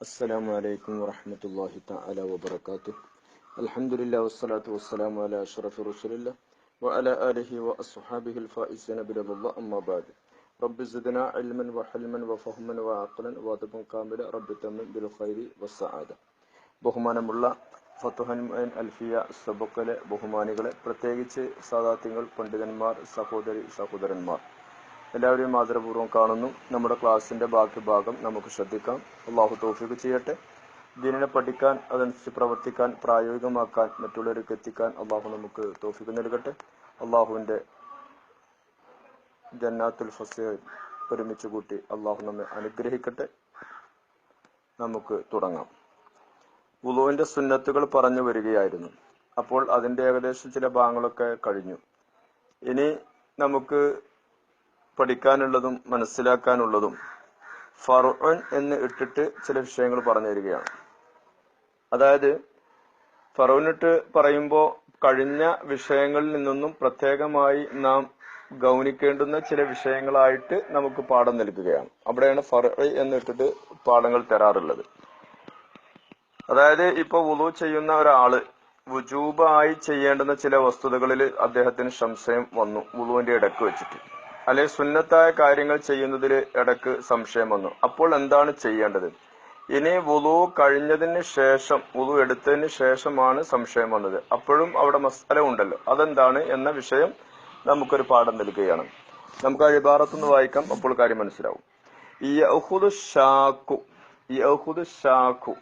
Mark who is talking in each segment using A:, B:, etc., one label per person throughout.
A: السلام عليكم ورحمة الله تعالى وبركاته الحمد لله والصلاة والسلام على أشرف رسول الله وعلى آله وأصحابه الفائزين برضا الله أما بعد رب زدنا علما وحلما وفهما وعقلا وادبا كاملا رب تمن بالخير والسعادة ബഹുമാനമുള്ള ഫത്തുഹൻ മുഅൻ അൽഫിയ സബക്കലെ ബഹുമാനികളെ പ്രത്യേകിച്ച് സാദാത്യങ്ങൾ പണ്ഡിതന്മാർ സഹോദരി സഹോദരന്മാർ എല്ലാവരെയും ആദരപൂർവം കാണുന്നു. നമ്മുടെ ക്ലാസ്സിന്റെ ബാക്കി ഭാഗം നമുക്ക് ശ്രദ്ധിക്കാം. അള്ളാഹു തോഫിക്ക് ചെയ്യട്ടെ. ദീനിനെ പഠിക്കാൻ അതനുസരിച്ച് പ്രവർത്തിക്കാൻ പ്രായോഗികമാക്കാൻ മറ്റുള്ളവർക്ക് എത്തിക്കാൻ അള്ളാഹു നമുക്ക് തോഫിക്ക് നൽകട്ടെ. അള്ളാഹുവിന്റെ ജന്നാത്തുൽ ഫസീൽ ഒരുമിച്ച് കൂട്ടി അള്ളാഹു നമ്മെ അനുഗ്രഹിക്കട്ടെ. നമുക്ക് തുടങ്ങാം. ഉളുവിന്റെ സുന്നത്തുകൾ പറഞ്ഞു വരികയായിരുന്നു. അപ്പോൾ അതിന്റെ ഏകദേശം ചില ഭാഗങ്ങളൊക്കെ കഴിഞ്ഞു. ഇനി നമുക്ക് പഠിക്കാനുള്ളതും മനസ്സിലാക്കാനുള്ളതും ഫർഉൻ എന്ന് ഇട്ടിട്ട് ചില വിഷയങ്ങൾ പറഞ്ഞു തരികയാണ്. അതായത് ഫറൂനിട്ട് പറയുമ്പോൾ കഴിഞ്ഞ വിഷയങ്ങളിൽ നിന്നൊന്നും പ്രത്യേകമായി നാം ഗൗനിക്കേണ്ടുന്ന ചില വിഷയങ്ങളായിട്ട് നമുക്ക് പാഠം നൽകുകയാണ്. അവിടെയാണ് ഫറ എന്നിട്ടിട്ട് പാഠങ്ങൾ തരാറുള്ളത്. അതായത് ഇപ്പൊ വുളു ചെയ്യുന്ന ഒരാൾ വുജൂബായി ചെയ്യേണ്ടുന്ന ചില വസ്തുതകളിൽ അദ്ദേഹത്തിന് സംശയം വന്നു വുളുവിന്റെ ഇടയ്ക്ക് വെച്ചിട്ട്. അല്ലെ സുന്നത്തായ കാര്യങ്ങൾ ചെയ്യുന്നതിൽ ഇടയ്ക്ക് സംശയം വന്നു. അപ്പോൾ എന്താണ് ചെയ്യേണ്ടത്? ഇനി വുളു കഴിഞ്ഞതിന് ശേഷം വുളു എടുത്തതിന് ശേഷമാണ് സംശയം വന്നത്. അപ്പോഴും അവിടെ മസാല ഉണ്ടല്ലോ. അതെന്താണ് എന്ന വിഷയം നമുക്കൊരു പാഠം നൽകുകയാണ്. നമുക്ക് ആ ഇബാറത്തുനിന്ന് വായിക്കാം. അപ്പോൾ കാര്യം മനസ്സിലാവും. ഷാഖു ഷാക്കു യഹുദ് ഷാഖു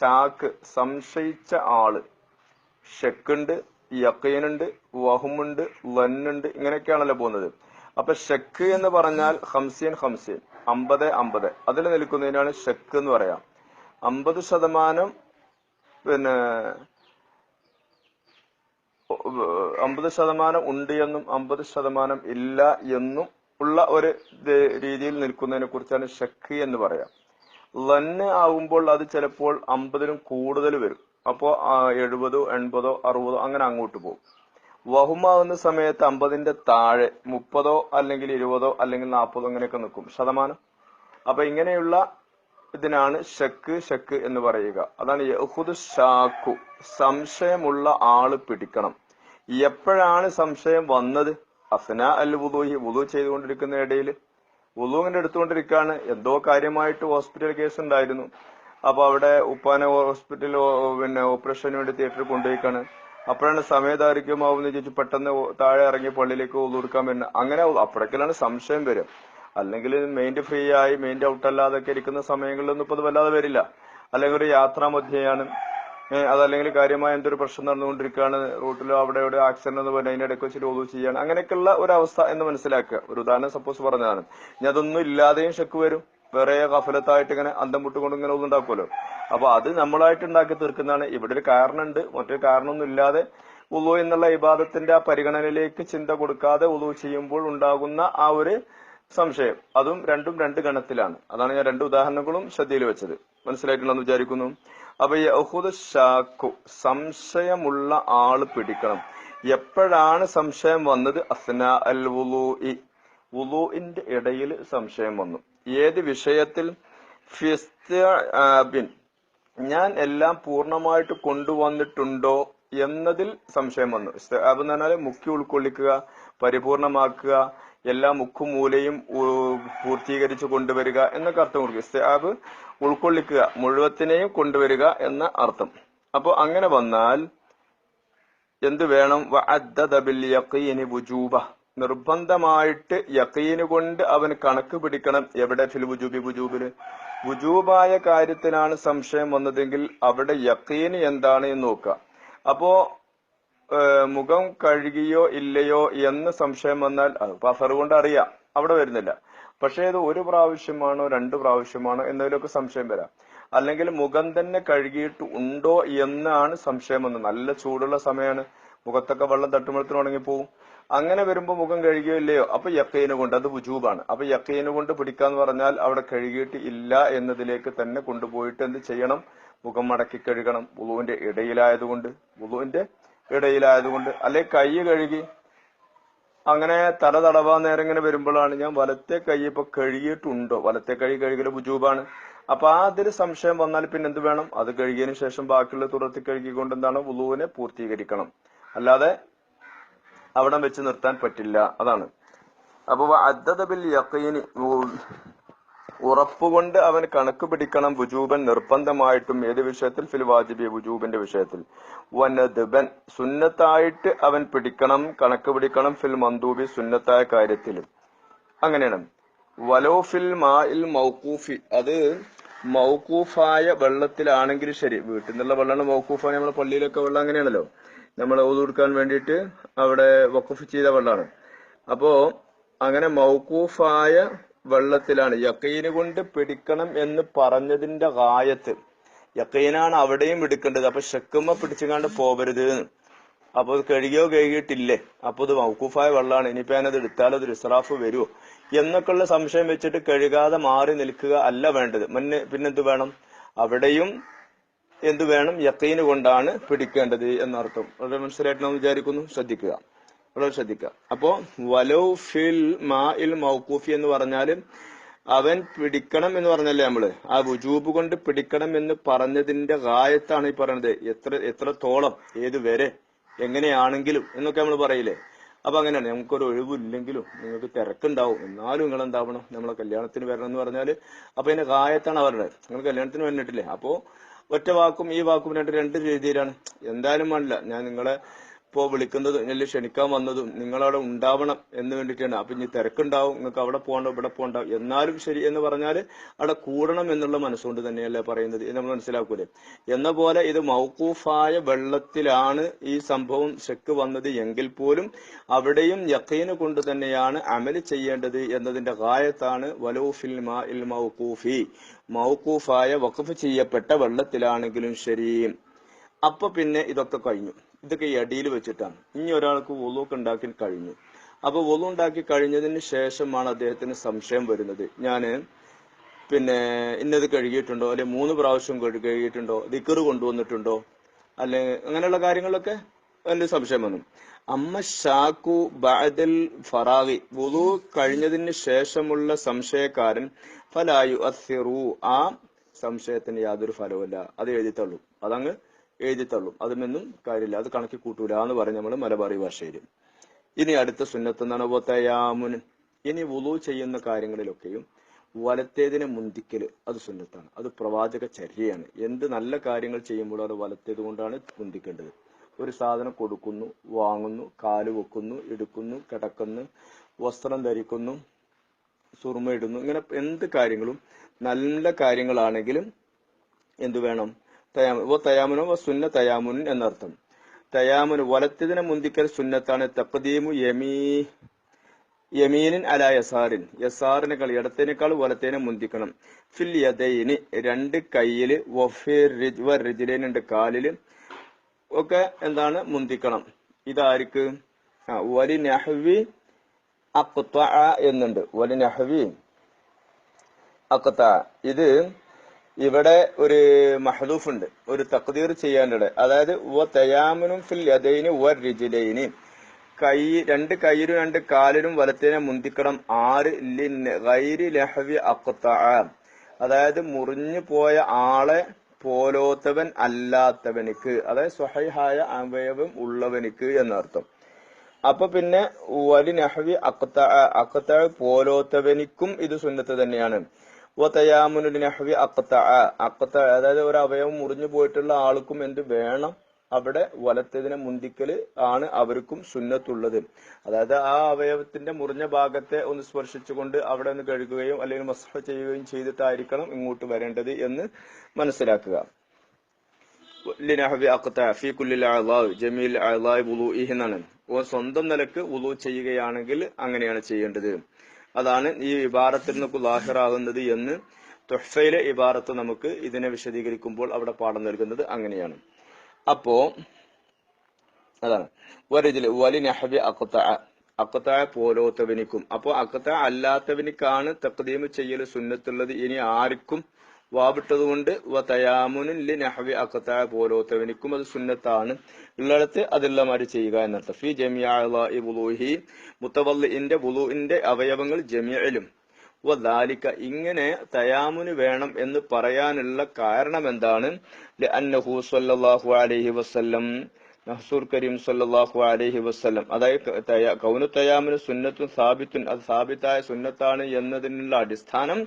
A: ഷാക്ക് സംശയിച്ച ആൾ. ഷെക്കുണ്ട് യക്കീനുണ്ട് വഹുമുണ്ട് ലന്നുണ്ട് ഇങ്ങനെയൊക്കെയാണല്ലോ പോകുന്നത്. അപ്പൊ ഷെക്ക് എന്ന് പറഞ്ഞാൽ ഹംസീൻ ഹംസീൻ അമ്പത് അമ്പത്. അതിൽ നിൽക്കുന്നതിനാണ് ഷെക്ക് എന്ന് പറയാം. അമ്പത് ശതമാനം പിന്നെ അമ്പത് ശതമാനം ഉണ്ട് എന്നും അമ്പത് ശതമാനം ഇല്ല എന്നും ഉള്ള ഒരു രീതിയിൽ നിൽക്കുന്നതിനെ കുറിച്ചാണ് ഷെക്ക് എന്ന് പറയാം. ലന്ന് ആകുമ്പോൾ അത് ചിലപ്പോൾ അമ്പതിലും കൂടുതൽ വരും. അപ്പോ എഴുപതോ എൺപതോ അറുപതോ അങ്ങനെ അങ്ങോട്ട് പോകും. വഹുമാകുന്ന സമയത്ത് അമ്പതിന്റെ താഴെ മുപ്പതോ അല്ലെങ്കിൽ ഇരുപതോ അല്ലെങ്കിൽ നാൽപ്പതോ അങ്ങനെയൊക്കെ നിൽക്കും. ശതമാനം. അപ്പൊ ഇങ്ങനെയുള്ള ഇതിനാണ് ഷക്ക് ഷക്ക് എന്ന് പറയുക. അതാണ് യഹുദ് ഷാക്കു സംശയമുള്ള ആൾ പിടിക്കണം. എപ്പോഴാണ് സംശയം വന്നത്? അസന അൽ വുദൂഹി. വുദു ചെയ്തുകൊണ്ടിരിക്കുന്ന ഇടയിൽ വുളുവിന്റെ എടുത്തുകൊണ്ടിരിക്കുകയാണ്. എന്തോ കാര്യമായിട്ട് ഹോസ്പിറ്റൽ കേസ് ഉണ്ടായിരുന്നു. അപ്പൊ അവിടെ ഉപ്പാനെ ഹോസ്പിറ്റലിൽ പിന്നെ ഓപ്പറേഷന് വേണ്ടി തിയേറ്ററിൽ കൊണ്ടുപോയിക്കാണ്. അപ്പോഴാണ് സമയദാർഘ്യമാവുന്ന ചോദിച്ചു പെട്ടെന്ന് താഴെ ഇറങ്ങി പള്ളിയിലേക്ക് ഒതുക്കാൻ വരുന്നത് അങ്ങനെ അപ്പോഴൊക്കെയാണ് സംശയം വരും അല്ലെങ്കിൽ മൈൻഡ് ഫ്രീ ആയി മൈൻഡ് ഔട്ട് അല്ലാതൊക്കെ ഇരിക്കുന്ന സമയങ്ങളിലൊന്നും ഇപ്പൊ അത് വല്ലാതെ വരില്ല. അല്ലെങ്കിൽ ഒരു യാത്രാ മധ്യയാണ്. അതല്ലെങ്കിൽ കാര്യമായ എന്തൊരു പ്രശ്നം നടന്നുകൊണ്ടിരിക്കുകയാണ്. റൂട്ടിലോ അവിടെ എവിടെ ആക്സിഡന്റ് എന്ന് പറഞ്ഞാൽ അതിന്റെ ഇടയ്ക്ക് വെച്ചിട്ട് ഒതുവ് ചെയ്യാണ്. അങ്ങനെയൊക്കെയുള്ള ഒരു അവസ്ഥ എന്ന് മനസ്സിലാക്കുക. ഒരു ഉദാഹരണം സപ്പോസ് പറഞ്ഞതാണ്. ഇനി അതൊന്നും ഇല്ലാതെയും ഷെക്ക് വരും. വേറെ കഫലത്തായിട്ട് ഇങ്ങനെ അന്തം വിട്ടുകൊണ്ട് ഇങ്ങനെ ഒന്നും ഉണ്ടാക്കുമല്ലോ. അപ്പൊ അത് നമ്മളായിട്ട് ഉണ്ടാക്കി തീർക്കുന്നതാണ്. ഇവിടെ ഒരു കാരണമുണ്ട്. മറ്റൊരു കാരണമൊന്നും ഇല്ലാതെ ഉളു എന്നുള്ള ഇബാദത്തിന്റെ ആ പരിഗണനയിലേക്ക് ചിന്ത കൊടുക്കാതെ ഉളു ചെയ്യുമ്പോൾ ഉണ്ടാകുന്ന ആ ഒരു സംശയം. അതും രണ്ടും രണ്ട് ഗണത്തിലാണ്. അതാണ് ഞാൻ രണ്ട് ഉദാഹരണങ്ങളും ശ്രദ്ധയിൽ വെച്ചത്. മനസ്സിലായിട്ടുണ്ടെന്ന് വിചാരിക്കുന്നു? അപ്പൊ യഹൂദ് ഷാഖു സംശയമുള്ള ആൾ പിടിക്കണം. എപ്പോഴാണ് സംശയം വന്നത്? അസ്ന അൽ വുലു വുലുവിന്റെ ഇടയിൽ സംശയം വന്നു. ഏത് വിഷയത്തിൽ ഫിസ്തിൻ ഞാൻ എല്ലാം പൂർണമായിട്ട് കൊണ്ടുവന്നിട്ടുണ്ടോ എന്നതിൽ സംശയം വന്നു. ഇസ്താബ് എന്ന് പറഞ്ഞാൽ മുക്കി ഉൾക്കൊള്ളിക്കുക പരിപൂർണമാക്കുക എല്ലാ മുക്കും മൂലയും പൂർത്തീകരിച്ച് കൊണ്ടുവരിക എന്നൊക്കെ അർത്ഥം കൊടുക്കുക. ഇസ്താബ് ഉൾക്കൊള്ളിക്കുക മുഴുവത്തിനെയും കൊണ്ടുവരിക എന്ന അർത്ഥം. അപ്പൊ അങ്ങനെ വന്നാൽ എന്ത് വേണം? വുജൂബ. നിർബന്ധമായിട്ട് യക്കീന് കൊണ്ട് അവൻ കണക്ക് പിടിക്കണം എവിടെ ഫിൽ വുജൂബി വുജൂബിൽ വുജൂബായ കാര്യത്തിലാണ് സംശയം വന്നതെങ്കിൽ അവിടെ യക്കീന് എന്താണ് എന്ന് നോക്കുക അപ്പോ മുഖം കഴുകിയോ ഇല്ലയോ എന്ന് സംശയം വന്നാൽ പഫർ കൊണ്ട് അറിയാം അവിടെ വരുന്നില്ല. പക്ഷേ ഇത് ഒരു പ്രാവശ്യമാണോ രണ്ട് പ്രാവശ്യമാണോ എന്നതിലൊക്കെ സംശയം വരാം. അല്ലെങ്കിൽ മുഖം തന്നെ കഴുകിയിട്ട് ഉണ്ടോ എന്നാണ് സംശയം വന്നത്. നല്ല ചൂടുള്ള സമയമാണ് മുഖത്തൊക്കെ വെള്ളം തട്ടുമ്പഴത്തിന് ഉണങ്ങി പോകും അങ്ങനെ വരുമ്പോൾ മുഖം കഴുകിയോ ഇല്ലയോ? അപ്പൊ യക്കീന് കൊണ്ട് അത് വുജൂബാണ്. അപ്പൊ യക്കീന് കൊണ്ട് പിടിക്കാന്ന് പറഞ്ഞാൽ അവിടെ കഴുകിയിട്ട് ഇല്ല എന്നതിലേക്ക് തന്നെ കൊണ്ടുപോയിട്ട് എന്ത് ചെയ്യണം? മുഖം മടക്കി കഴുകണം. വുളുവിന്റെ ഇടയിലായതുകൊണ്ട് വുളുവിന്റെ ഇടയിലായതുകൊണ്ട്. അല്ലെ കൈ കഴുകി. അങ്ങനെ തല തടവാൻ നേരം ഇങ്ങനെ വരുമ്പോഴാണ് ഞാൻ വലത്തെ കൈ ഇപ്പൊ കഴുകിയിട്ടുണ്ടോ? വലത്തെ കൈ കഴുകൽ ബുജൂബാണ് അപ്പൊ ആ അതിൽ സംശയം വന്നാൽ പിന്നെ എന്ത് വേണം? അത് കഴുകിയതിനു ശേഷം ബാക്കിയുള്ള തുടർത്തി കഴുകിക്കൊണ്ട് എന്താണ്? വുളുവിനെ പൂർത്തീകരിക്കണം. അല്ലാതെ അവിടെ വെച്ച് നിർത്താൻ പറ്റില്ല. അതാണ്. അപ്പൊ അദ്ദബിൽ യഖീനി ഉറപ്പുകൊണ്ട് അവൻ കണക്ക് പിടിക്കണം വുജൂബൻ നിർബന്ധമായിട്ടും. ഏത് വിഷയത്തിൽ? ഫിൽ വാജിബി വുജൂബിന്റെ വിഷയത്തിൽ. വനദ്ബൻ സുന്നത്തായിട്ട് അവൻ പിടിക്കണം കണക്ക് പിടിക്കണം ഫിൽ മന്ദൂബി സുന്നത്തായ കാര്യത്തിൽ. അങ്ങനെയാണ്. വലോ ഫിൽ മാ ഇൽ മൗക്കൂഫി അത് മൗക്കൂഫായ വെള്ളത്തിലാണെങ്കിൽ ശരി. വീട്ടിൽ നിന്നുള്ള വെള്ളമാണ് മൗക്കൂഫായ നമ്മളെ പള്ളിയിലൊക്കെ വെള്ളം അങ്ങനെയാണല്ലോ. നമ്മൾ കൊടുക്കാൻ വേണ്ടിയിട്ട് അവിടെ വഖഫ് ചെയ്ത വെള്ളമാണ് അപ്പോ അങ്ങനെ മൗക്കൂഫായ വെള്ളത്തിലാണ് യക്കീന് കൊണ്ട് പിടിക്കണം എന്ന് പറഞ്ഞതിന്റെ ഗായത്ത് യക്കീനാണ് അവിടെയും എടുക്കേണ്ടത്. അപ്പൊ ഷെക്കുമ്മ പിടിച്ചുകാണ്ട് പോവരുത്. എന്ന്. അപ്പൊ അത് കഴുകിയോ കഴുകിയിട്ടില്ലേ? അപ്പൊ ഇത് മൗക്കൂഫായ വെള്ളമാണ് ഇനിയിപ്പോ ഞാനത് എടുത്താലോ അത് ഇസ്രാഫ് വരുമോ എന്നൊക്കെയുള്ള സംശയം വെച്ചിട്ട് കഴുകാതെ മാറി നിൽക്കുക അല്ല വേണ്ടത്. മുന്നേ പിന്നെന്ത് വേണം? അവിടെയും എന്ത് വേണം യക്കീന് കൊണ്ടാണ് പിടിക്കേണ്ടത് എന്നർത്ഥം. വളരെ മനസ്സിലായിട്ട് വിചാരിക്കുന്നു. ശ്രദ്ധിക്കുക. വളരെ ശ്രദ്ധിക്കുക. അപ്പോ വലൗ ഫിൽ മാ ഇൽ മൗക്കൂഫി എന്ന് പറഞ്ഞാൽ അവൻ പിടിക്കണം എന്ന് പറഞ്ഞല്ലേ നമ്മൾ? ആ വുജൂബ് കൊണ്ട് പിടിക്കണം എന്ന് പറഞ്ഞതിന്റെ ഗായത്താണ് ഈ പറയുന്നത് എത്ര എത്രത്തോളം ഏത് വരെ എങ്ങനെയാണെങ്കിലും എന്നൊക്കെ നമ്മൾ പറയില്ലേ? അപ്പൊ അങ്ങനെയാണ്. നമുക്കൊരു ഒഴിവില്ലെങ്കിലും നിങ്ങൾക്ക് തിരക്കുണ്ടാവും. എന്നാലും നിങ്ങൾ എന്താവണം നമ്മളെ കല്യാണത്തിന് വരണം എന്ന് പറഞ്ഞാൽ. അപ്പൊ അതിന്റെ ഗായത്താണ് അവരുടെ. നിങ്ങൾ കല്യാണത്തിന് വന്നിട്ടില്ലേ? അപ്പോ ഒറ്റ വാക്കും ഈ വാക്കും രണ്ട് രണ്ട് രീതിയിലാണ്. എന്തായാലും വേണ്ടില്ല. ഞാൻ നിങ്ങളെ ഇപ്പോ വിളിക്കുന്നതും അല്ലെങ്കിൽ ക്ഷണിക്കാൻ വന്നതും നിങ്ങളവിടെ ഉണ്ടാവണം എന്ന് വേണ്ടിയിട്ടാണ്. അപ്പൊ ഇനി തിരക്കുണ്ടാവും നിങ്ങൾക്ക് അവിടെ പോകണ്ട ഇവിടെ പോകണ്ട എന്നാലും ശരി എന്ന് പറഞ്ഞാൽ അവിടെ കൂടണം എന്നുള്ള മനസ്സുകൊണ്ട് തന്നെയല്ലേ പറയുന്നത്. ഇത് നമ്മൾ മനസ്സിലാക്കൂലേ? എന്ന പോലെ ഇത് മൗക്കൂഫായ വെള്ളത്തിലാണ് ഈ സംഭവം ശക്ക് വന്നത് എങ്കിൽ പോലും അവിടെയും യക്കീന് കൊണ്ട് തന്നെയാണ് അമൽ ചെയ്യേണ്ടത് എന്നതിന്റെ കായത്താണ് വലൂഫിൽ മൗക്കൂഫി മൗക്കൂഫായ വഖഫ് ചെയ്യപ്പെട്ട വെള്ളത്തിലാണെങ്കിലും ശരി. അപ്പൊ പിന്നെ ഇതൊക്കെ കഴിഞ്ഞു. ഇതൊക്കെ ഈ അടിയിൽ വെച്ചിട്ടാണ്. ഇനി ഒരാൾക്ക് ഒളുവൊക്കെ ഉണ്ടാക്കി കഴിഞ്ഞു. അപ്പൊ ഒളു ഉണ്ടാക്കി കഴിഞ്ഞതിന് ശേഷമാണ് അദ്ദേഹത്തിന് സംശയം വരുന്നത്. ഞാൻ പിന്നെ ഇന്നത് കഴുകിയിട്ടുണ്ടോ? അല്ലെ മൂന്ന് പ്രാവശ്യം കഴുകിയിട്ടുണ്ടോ? ദിക്കറ് കൊണ്ടുവന്നിട്ടുണ്ടോ? അല്ലെ അങ്ങനെയുള്ള കാര്യങ്ങളൊക്കെ എന്റെ സംശയം വന്നു. അമ്മ ഷാക്കു ബഅദൽ ഫറാവി വുളു കഴിഞ്ഞതിന് ശേഷമുള്ള സംശയക്കാരൻ ഫലായു അസിറു ആ സംശയത്തിന് യാതൊരു ഫലവുമില്ല. അത് എഴുതിത്തള്ളൂ. അതങ്ങ് എഴുതിത്തള്ളും. അതിനൊന്നും കാര്യമില്ല. അത് കണക്കി കൂട്ടൂല എന്ന് പറഞ്ഞ് നമ്മൾ മലബാറി ഭാഷയിൽ. ഇനി അടുത്ത സുന്നത്ത് എന്താണ് വതയാമുൻ. ഇനി വുളു ചെയ്യുന്ന കാര്യങ്ങളിലൊക്കെയും വലത്തേതിനെ മുന്തിക്കൽ അത് സുന്നത്താണ്. അത് പ്രവാചക ചര്യയാണ്. എന്ത് നല്ല കാര്യങ്ങൾ ചെയ്യുമ്പോൾ അത് വലത്തേത് കൊണ്ടാണ് മുന്തിക്കേണ്ടത്. ഒരു സാധനം കൊടുക്കുന്നു വാങ്ങുന്നു കാൽ വെക്കുന്നു എടുക്കുന്നു കിടക്കുന്നു വസ്ത്രം ധരിക്കുന്നു സുറുമ ഇടുന്നു. ഇങ്ങനെ എന്ത് കാര്യങ്ങളും നല്ല കാര്യങ്ങളാണെങ്കിലും എന്തു വേണം? തയാമു ഓ തയാമുനോ സുന്ന തയാമുൻ എന്നർത്ഥം. തയാമുൻ വലത്തതിനെ മുന്തിക്കൽ സുന്നത്താണ്. തഖദീമു യമീ യമീനിൻ അല യസാറിൻ. യസാറിനേക്കാൾ ഇടത്തേനേക്കാൾ വലത്തേനെ മുന്തിക്കണം. ഫിൽ യദൈനി രണ്ട് കയ്യിൽ വഫീർ കാലിൽ ഒക്കെ എന്താണ്? മുന്തിക്കണം. ഇതാർക്ക്? ആ വലി നഹ്വി അക്ത എന്നുണ്ട്. വലി നഹ്വി അക്ത ഇത് ഇവിടെ ഒരു മഹദൂഫ് ഉണ്ട് ഒരു തക്തീർ ചെയ്യാനുണ്ട്. അതായത് വ തയാമനും ഫിൽ യദൈനി വ റിജിലൈനി. കൈ രണ്ട് കൈയിലും രണ്ട് കാലിലും വലത്തേനെ മുന്തിക്കണം. ആറ് ലിൻ ഗൈരി ലഹവി അക്ത അതായത് മുറിഞ്ഞു പോയ ആളെ പോലോത്തവൻ അല്ലാത്തവനിക്ക്. അതായത് സ്വഹൈഹായ അവയവം ഉള്ളവനിക്ക് എന്നർത്ഥം. അപ്പൊ പിന്നെ വലി നഹവി അക്ത അക്ത പോലോത്തവനിക്കും ഇത് സുന്നത്ത് തന്നെയാണ്. വതയാമുനുൽ നഹവി അക്ത അക്ത അതായത് ഒരു അവയവം മുറിഞ്ഞു പോയിട്ടുള്ള ആൾക്കും എന്ത് വേണം? അവിടെ വലത്തതിനെ മുന്തിക്കൽ ആണ് അവർക്കും സുന്നത്തുള്ളത്. അതായത് ആ അവയവത്തിന്റെ മുറിഞ്ഞ ഭാഗത്തെ ഒന്ന് സ്പർശിച്ചുകൊണ്ട് അവിടെ ഒന്ന് കഴുകുകയും അല്ലെങ്കിൽ മസ്ഹ ചെയ്യുകയും ചെയ്തിട്ടായിരിക്കണം ഇങ്ങോട്ട് വരേണ്ടത് എന്ന് മനസ്സിലാക്കുക. ജമീൽ എന്നാണ്. സ്വന്തം നിലയ്ക്ക് ഉലു ചെയ്യുകയാണെങ്കിൽ അങ്ങനെയാണ് ചെയ്യേണ്ടത്. അതാണ് ഈ ഇബാറത്തിൽ നിന്നൊക്കെ ലാഹിറാകുന്നത് എന്ന് തുഹ്ഫയിലെ ഇബാറത്ത് നമുക്ക് ഇതിനെ വിശദീകരിക്കുമ്പോൾ അവിടെ പാഠം നൽകുന്നത് അങ്ങനെയാണ്. അപ്പോ അതാണ്. വരിതിൽ വലി നെഹബി അക്കുത്ത അഖ്ത പോലോത്തവനിക്കും. അപ്പോ അക്കത്ത അല്ലാത്തവനിക്കാണ് തഖ്ദീം ചെയ്യൽ സുന്നത്തുള്ളത്. ഇനി ആർക്കും വാവിട്ടത് കൊണ്ട് തയാമുനിൻ ലി നഹവി അഖ്ത പോലോത്തവനിക്കും അത് സുന്നത്താണ്. ഉള്ളിടത്ത് അതുള്ളമാര് ചെയ്യുക എന്നർത്ഥം. ഫി ജമിഅി വുളൂഹി മുത്തവല്ലിന്റെ വുളൂഇന്റെ അവയവങ്ങൾ ജമിയലും വദാലിക ഇങ്ങനെ തയാമുന് വേണം എന്ന് പറയാനുള്ള കാരണം എന്താണ് അന്നഹു സല്ലല്ലാഹു അലൈഹി വസല്ലം നഹ്സൂർ കരീം സല്ലാഹു അലഹി വസ്ലം അതായത് കൗനത്തയാമിന് കൗനു തയാമിന് സുന്നത്തും സാബിത്തുൻ അത് സാബിത്തായ സുന്നത്താണ് എന്നതിനുള്ള അടിസ്ഥാനം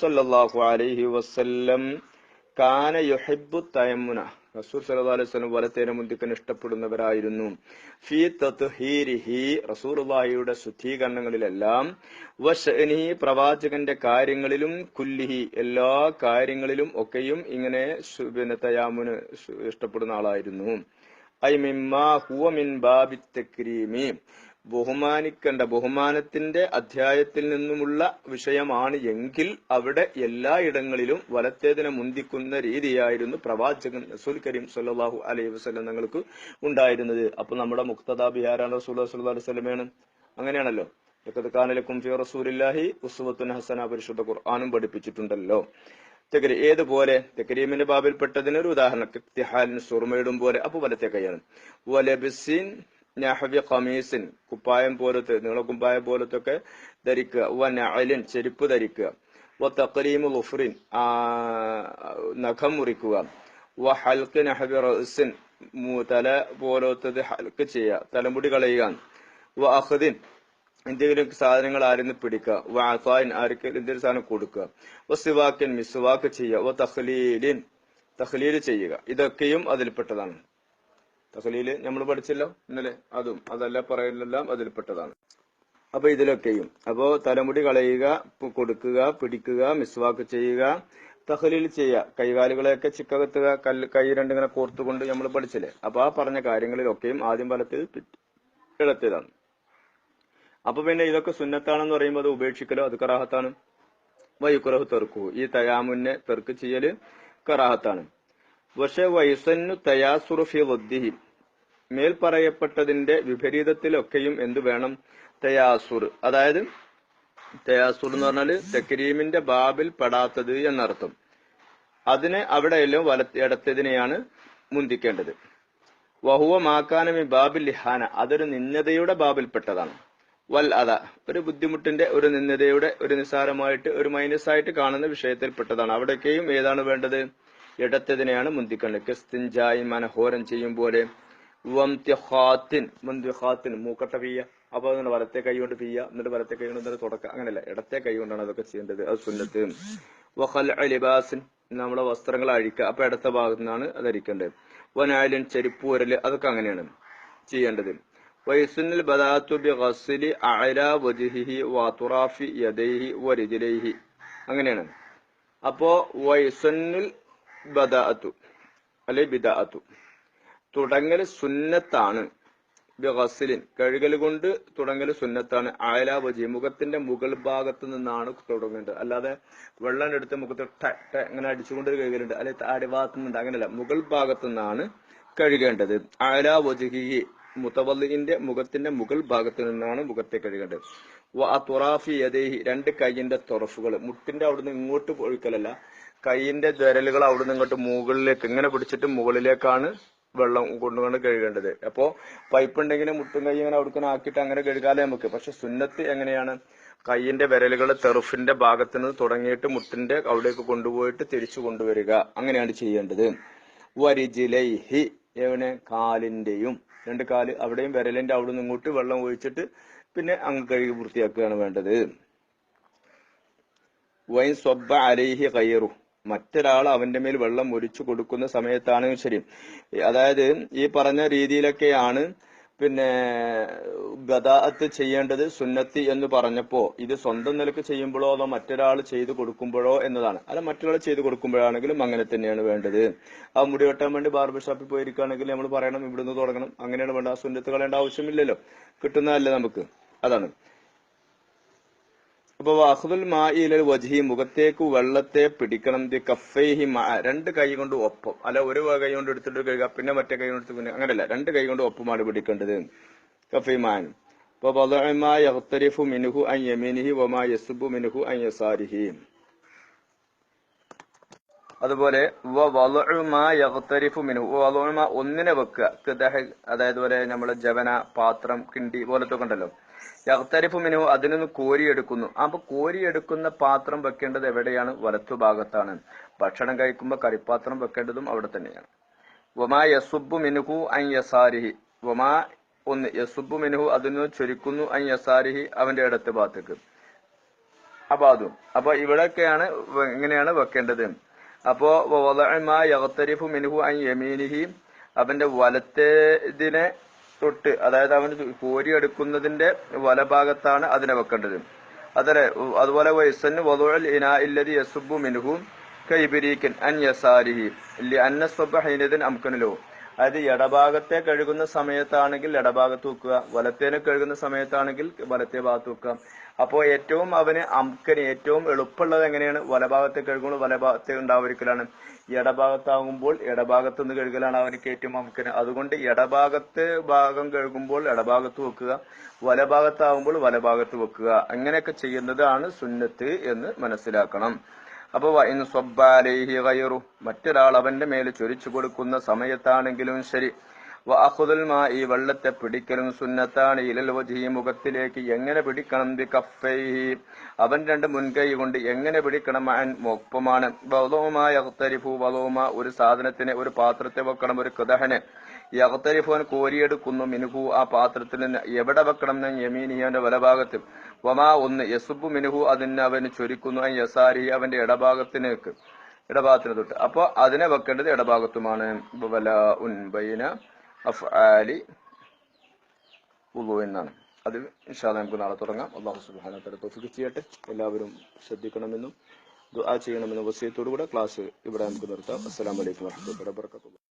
A: സല്ലാഹു അലഹി വസല്ലം. കാന യുഹിബ്ബു തയമുന റസൂൽ സല്ലല്ലാഹു അലൈഹി വസല്ലം മുന്തിക്കാൻ ഇഷ്ടപ്പെടുന്നവരായിരുന്നു. ഫീ തത്ഹീരിഹി റസൂലുള്ളാഹിയുടെ ശുദ്ധീകരണങ്ങളിലെല്ലാം വശനി പ്രവാചകന്റെ കാര്യങ്ങളിലും കുല്ലിഹി എല്ലാ കാര്യങ്ങളിലും ഒക്കെയും ഇങ്ങനെ പിന്നെ തയാമുന് ഇഷ്ടപ്പെടുന്ന ആളായിരുന്നു. ഹുവ മിൻ ബാബി തക്രീമി. ബഹുമാനിക്കേണ്ട ബഹുമാനത്തിന്റെ അധ്യായത്തിൽ നിന്നുമുള്ള വിഷയമാണ് എങ്കിൽ അവിടെ എല്ലായിടങ്ങളിലും വലത്തേതിനെ മുന്തിക്കുന്ന രീതിയായിരുന്നു പ്രവാചകൻ റസൂൽ കരീം സല്ലാഹു അലൈഹി വസ്ലം തങ്ങൾക്ക് ഉണ്ടായിരുന്നത്. അപ്പൊ നമ്മുടെ മുക്തദാ ബിഹാരാൻ റസൂൽ അലൈഹി വസല്ലമയാണ് അങ്ങനെയാണല്ലോ. ഖാനലക്കും ഫീ റസൂലില്ലാഹി ഉസ്വത്തുൻ ഹസന പരിശുദ്ധ ഖുർആാനും പഠിപ്പിച്ചിട്ടുണ്ടല്ലോ. തെക്കരി ഏതുപോലെ തെക്കരീമിന്റെ ബാബിൽപ്പെട്ടതിന് ഒരു ഉദാഹരണം ഇത്തിഹാലിന് സുറുമയിടും പോലെ അപ്പൊ വലത്തെ കൈയാണ് വലബിസിൻ നഹവി ഖമീസിൻ. കുപ്പായം പോലത്തെ നീള കുപ്പായം പോലത്തെ ഒക്കെ ധരിക്കുക. വ നഅലിൻ ചെരുപ്പ് ധരിക്കുക. വ ലുഫ്രിൻ ആ, നഖം മുറിക്കുക. വ ഹൽക്ക് നഹവി റഅസിൻ മു- തല പോലത്തത് ഹൽക്ക് ചെയ്യുക. തലമുടി കളയുക. വ അഖദിൻ എന്തെങ്കിലും സാധനങ്ങൾ ആരെന്ന് പിടിക്കുക. വാസാൻ ആർക്ക് എന്തെങ്കിലും സാധനം കൊടുക്കുക. വ സിവാക്കിൻ മിസ്വാക്ക് ചെയ്യുക. വ തഹ്ലീലിൻ തഹ്ലീൽ ചെയ്യുക. ഇതൊക്കെയും അതിൽപ്പെട്ടതാണ്. തഹ്ലീൽ നമ്മൾ പഠിച്ചല്ലോ ഇന്നലെ. അതും അതല്ല പറയലെല്ലാം അതിൽപ്പെട്ടതാണ്. അപ്പൊ ഇതിലൊക്കെയും. അപ്പോ തലമുടി കളയുക കൊടുക്കുക പിടിക്കുക മിസ്വാക്ക് ചെയ്യുക തഹലീൽ ചെയ്യുക. കൈകാലുകളെയൊക്കെ ചിക്കകത്തുക കല്ല് കൈ രണ്ടിങ്ങനെ കോർത്തുകൊണ്ട് നമ്മൾ പഠിച്ചില്ലേ? അപ്പൊ ആ പറഞ്ഞ കാര്യങ്ങളിലൊക്കെയും ആദ്യം ഫലത്തിൽ ഇടത്തേതാണ് അപ്പൊ പിന്നെ ഇതൊക്കെ സുന്നത്താണെന്ന് പറയുമ്പോൾ അത് ഉപേക്ഷിക്കലോ? അത് കറാഹത്താണ്. വയുക്കുറഹു തെർക്കു ഈ തയാമുന്നെ തെർക്ക് ചെയ്യൽ കറാഹത്താണ്. പക്ഷെ വയസ്സന്നു തയാസുറുഫി വദ്ദിഹി. മേൽ പറയപ്പെട്ടതിന്റെ വിപരീതത്തിലൊക്കെയും എന്ത് വേണം? തയാസുർ. അതായത് തയാസുർ എന്ന് പറഞ്ഞാൽ തെക്കരീമിന്റെ ബാബിൽ പെടാത്തത് എന്നർത്ഥം. അതിനെ അവിടെയെല്ലാം വല ഇടത്തതിനെയാണ് മുന്തിക്കേണ്ടത്. വഹുവ മാക്കാനമി ബാബിൽ ലിഹാന. അതൊരു നിന്ദതയുടെ ബാബിൽപ്പെട്ടതാണ്. വൽ അത ഒരു ബുദ്ധിമുട്ടിന്റെ ഒരു നിന്ദതയുടെ ഒരു നിസ്സാരമായിട്ട് ഒരു മൈനസ് ആയിട്ട് കാണുന്ന വിഷയത്തിൽപ്പെട്ടതാണ്. അവിടേക്കെയും ഏതാണ് വേണ്ടത്? ഇടത്തതിനെയാണ് മുന്തിക്കേണ്ടത് കസ്തിൻജായി മനഹോരം ചെയ്യും പോലെ. മൂക്കട്ട പിയ്യ അപ്പൊ അതുകൊണ്ട് വലത്തെ കൈ കൊണ്ട് പിയ്യ എന്നിട്ട് വലത്തെ കൈ കൊണ്ട് തുടക്ക. അങ്ങനെയല്ല. ഇടത്തെ കൈ കൊണ്ടാണ് അതൊക്കെ ചെയ്യേണ്ടത്. അത് സുന്നത്ത്. വഹൽ അലിബാസിൻ നമ്മുടെ വസ്ത്രങ്ങൾ അഴിക്കുക. അപ്പൊ ഇടത്തെ ഭാഗത്തു നിന്നാണ് അത് അരിക്കേണ്ടത്. വനാലിൻ ചെരുപ്പ് ഉരൽ അതൊക്കെ അങ്ങനെയാണ് ചെയ്യേണ്ടത്. വയസ്സുനിൽ ബദാത്തു ബി ഗസ്സിലി അഅല വജ്ഹിഹി വഅത്റാഫി യദൈഹി വരിജലൈഹി അങ്ങനെയാണ്. അപ്പോ വയസ്സുനിൽ ബദാത്തു അല്ലെ ബിദാത്തു. തുടങ്ങൽ സുന്നത്താണ് ബിഗസ്ലിൻ കഴുകൽ കൊണ്ട് തുടങ്ങൽ സുന്നത്താണ്. അയല വജി മുഖത്തിന്റെ മുകൾ ഭാഗത്ത് നിന്നാണ് തുടങ്ങേണ്ടത്. അല്ലാതെ വെള്ളം എടുത്ത് മുഖത്ത് ട ഇങ്ങനെ അടിച്ചുകൊണ്ട് കഴുകലുണ്ട്. അല്ലെ അടിഭാഗത്ത് നിന്നുണ്ട്. അങ്ങനെയല്ല. മുകൾ ഭാഗത്ത് നിന്നാണ് കഴുകേണ്ടത്. അയല വജുഹി മുത്തവല്ലിന്റെ മുഖത്തിന്റെ മുകൾ ഭാഗത്ത് നിന്നാണ് മുഖത്തെ കഴുകേണ്ടത്. തുറാഫി യദേഹി രണ്ട് കൈയിന്റെ തുറഫുകൾ മുട്ടിന്റെ അവിടുന്ന് ഇങ്ങോട്ട് ഒഴുക്കലല്ല കൈയിന്റെ വിരലുകൾ അവിടുന്ന് ഇങ്ങോട്ട് മുകളിലേക്ക് ഇങ്ങനെ പിടിച്ചിട്ട് മുകളിലേക്കാണ് വെള്ളം കൊണ്ടുകൊണ്ട് കഴുകേണ്ടത്. അപ്പോ പൈപ്പ് ഉണ്ടെങ്കിൽ മുട്ടും കൈ ഇങ്ങനെ അവിടുന്ന് ആക്കിയിട്ട് അങ്ങനെ കഴുകാലേ നമുക്ക്. പക്ഷെ സുന്നത്ത് എങ്ങനെയാണ്? കൈയിന്റെ വിരലുകൾ തെറുഫിന്റെ ഭാഗത്ത് നിന്ന് തുടങ്ങിയിട്ട് മുട്ടിന്റെ അവിടേക്ക് കൊണ്ടുപോയിട്ട് തിരിച്ചു കൊണ്ടുവരിക. അങ്ങനെയാണ് ചെയ്യേണ്ടത്. വരിജിലൈഹി എവനെ കാലിന്റെയും. രണ്ട് കാൽ അവിടെയും വിരലിന്റെ അവിടെ നിന്ന് ഇങ്ങോട്ട് വെള്ളം ഒഴിച്ചിട്ട് പിന്നെ അങ്ങ് കഴുകി വൃത്തിയാക്കുകയാണ് വേണ്ടത്. വൈൻ സ്വബ അരേഹ്യ കയറു മറ്റൊരാൾ അവന്റെ മേൽ വെള്ളം ഒഴിച്ചു കൊടുക്കുന്ന സമയത്താണെങ്കിൽ ശരി. അതായത് ഈ പറഞ്ഞ രീതിയിലൊക്കെയാണ് പിന്നെ ഗതാഅത്ത് ചെയ്യേണ്ടത് സുന്നത്തി എന്ന് പറഞ്ഞപ്പോ ഇത് സ്വന്തം നിലയ്ക്ക് ചെയ്യുമ്പോഴോ അതോ മറ്റൊരാൾ ചെയ്തു കൊടുക്കുമ്പോഴോ എന്നതാണ്. അല്ല മറ്റൊരാൾ ചെയ്തു കൊടുക്കുമ്പോഴാണെങ്കിലും അങ്ങനെ തന്നെയാണ് വേണ്ടത്. ആ മുടി വെട്ടാൻ വേണ്ടി ബാർബർ ഷോപ്പിൽ പോയിരിക്കുകയാണെങ്കിൽ നമ്മൾ പറയണം ഇവിടുന്ന് തുടങ്ങണം. അങ്ങനെയാണ് വേണ്ട ആ സുന്നത്ത് കളയേണ്ട ആവശ്യമില്ലല്ലോ. കിട്ടുന്നതല്ലേ നമുക്ക്. അതാണ്. അപ്പൊ വാഹുദുൽ മായിലൽ വജി മുഖത്തേക്ക് വെള്ളത്തെ പിടിക്കണം കഫൈഹി മാ രണ്ട് കൈ കൊണ്ട് ഒപ്പം. അല്ല ഒരു കൈ കൊണ്ട് എടുത്തിട്ട് കഴുകുക പിന്നെ മറ്റേ കൈ കൊണ്ട് പിന്നെ അങ്ങനെയല്ല രണ്ട് കൈ കൊണ്ട് ഒപ്പമാണ് പിടിക്കേണ്ടത്. കഫൈ മാനും യഗ്തരിഫു മിൻഹു വമാ മിൻഹു അതുപോലെ ഒന്നിനെ വെക്കുക. അതായത് പോലെ നമ്മൾ ജവന പാത്രം കിണ്ടി പോലത്തെ ഉണ്ടല്ലോ. യഹ്തരിഫു മിനുഹു അതിൽ നിന്ന് കോരിയെടുക്കുന്നു. അപ്പൊ കോരിയെടുക്കുന്ന പാത്രം വെക്കേണ്ടത് എവിടെയാണ്? വലത്തു ഭാഗത്താണ്. ഭക്ഷണം കഴിക്കുമ്പോൾ കറിപ്പാത്രം വെക്കേണ്ടതും അവിടെ തന്നെയാണ്. വമാ യസുബു മിനുഹു അൻ യസാരിഹി. വമാ ഒന്ന് യസുബു മിനുഹു അതിന് ചൊരിക്കുന്നു അൻ യസാരിഹി അവന്റെ ഇടത്ത് ഭാഗത്തേക്ക്. അപ്പൊ അതും. അപ്പൊ ഇവിടെയൊക്കെയാണ് ഇങ്ങനെയാണ് വെക്കേണ്ടത്. അപ്പോ വദഅ യഗ്തരിഫു മിൻഹു അൻ യമീനിഹി. അവന്റെ വലത്തേതിനെ തൊട്ട് അതായത് അവൻ കോരിയെടുക്കുന്നതിന്റെ വലഭാഗത്താണ് അതിനെ വെക്കേണ്ടത്. അതല്ലേ അതുപോലെ വയസ്സന് വധുഴൽ ഇനാ ഇല്ലതി യസുബു മിൻഹു കൈബിരീക്കൻ അൻ യസാരിഹി. അന്ന സ്വബ ഹൈനദിൻ അംകനലോ. അതായത് ഇടഭാഗത്തെ കഴുകുന്ന സമയത്താണെങ്കിൽ ഇടഭാഗത്ത് വെക്കുക വലത്തേനെ കഴുകുന്ന സമയത്താണെങ്കിൽ വലത്തെ ഭാഗത്ത് വെക്കുക. അപ്പോ ഏറ്റവും അവന് അമുക്കന് ഏറ്റവും എളുപ്പമുള്ളത് എങ്ങനെയാണ്? വലഭാഗത്തെ കഴുകുമ്പോൾ വലഭാഗത്ത് ഉണ്ടാവരിക്കലാണ്. ഇടഭാഗത്താകുമ്പോൾ ഇടഭാഗത്ത് നിന്ന് കഴുകലാണ് അവനക്ക് ഏറ്റവും അമുക്കന് അതുകൊണ്ട് ഇടഭാഗത്ത് ഭാഗം കഴുകുമ്പോൾ ഇടഭാഗത്ത് വെക്കുക വലഭാഗത്താകുമ്പോൾ വലഭാഗത്ത് വെക്കുക. അങ്ങനെയൊക്കെ ചെയ്യുന്നതാണ് സുന്നത്ത് എന്ന് മനസ്സിലാക്കണം. അപ്പൊ ഇന്ന് സ്വബ്ബാലേഹി ഗൈറു മറ്റൊരാൾ അവന്റെ മേൽ ചൊരിച്ചു കൊടുക്കുന്ന സമയത്താണെങ്കിലും ശരി. വഅഖുദുൽ മാ ഈ വെള്ളത്തെ പിടിക്കലും സുന്നത്താണ് ഇലൽ വജി മുഖത്തിലേക്ക് എങ്ങനെ പിടിക്കണം? ബി കഫൈഹി അവൻ രണ്ട് മുൻകൈ കൊണ്ട് എങ്ങനെ പിടിക്കണം? അൻ ഒപ്പമാണ്. വലോമ യഖ്തരിഫു ഒരു സാധനത്തിന് ഒരു പാത്രത്തെ വെക്കണം ഒരു കദഹന്. യഖ്തരിഫുൻ കോരിയെടുക്കുന്നു മിനുഹു ആ പാത്രത്തിൽ നിന്ന് എവിടെ വെക്കണം? എന്ന് യമീനിയന്റെ വലഭാഗത്ത്. വമാ ഒന്ന് യസുബു മിനുഹു അതിന് അവന് ചൊരിക്കുന്നു. അൻ യസാരി അവന്റെ ഇടഭാഗത്തിനേക്ക് ഇടഭാഗത്തിന് തൊട്ട്. അപ്പൊ അതിനെ വെക്കേണ്ടത് ഇടഭാഗത്തുമാണ്. വല ഉൻ ബൈന അഫ്ആലി വുളു എന്നാണ് അത് ഇൻഷാല്ല നമുക്ക് നാളെ തുടങ്ങാം. അള്ളാഹു തആല തൗഫീഖ് ചെയ്യട്ടെ. എല്ലാവരും ശ്രദ്ധിക്കണമെന്നും ദുആ ചെയ്യണമെന്നും വസ്യത്തോടു കൂടെ ക്ലാസ് ഇവിടെ നമുക്ക് നിർത്താം. അസ്സലാമു അലൈക്കും വറഹ്മത്തുള്ളാഹി വബറകാതുഹു.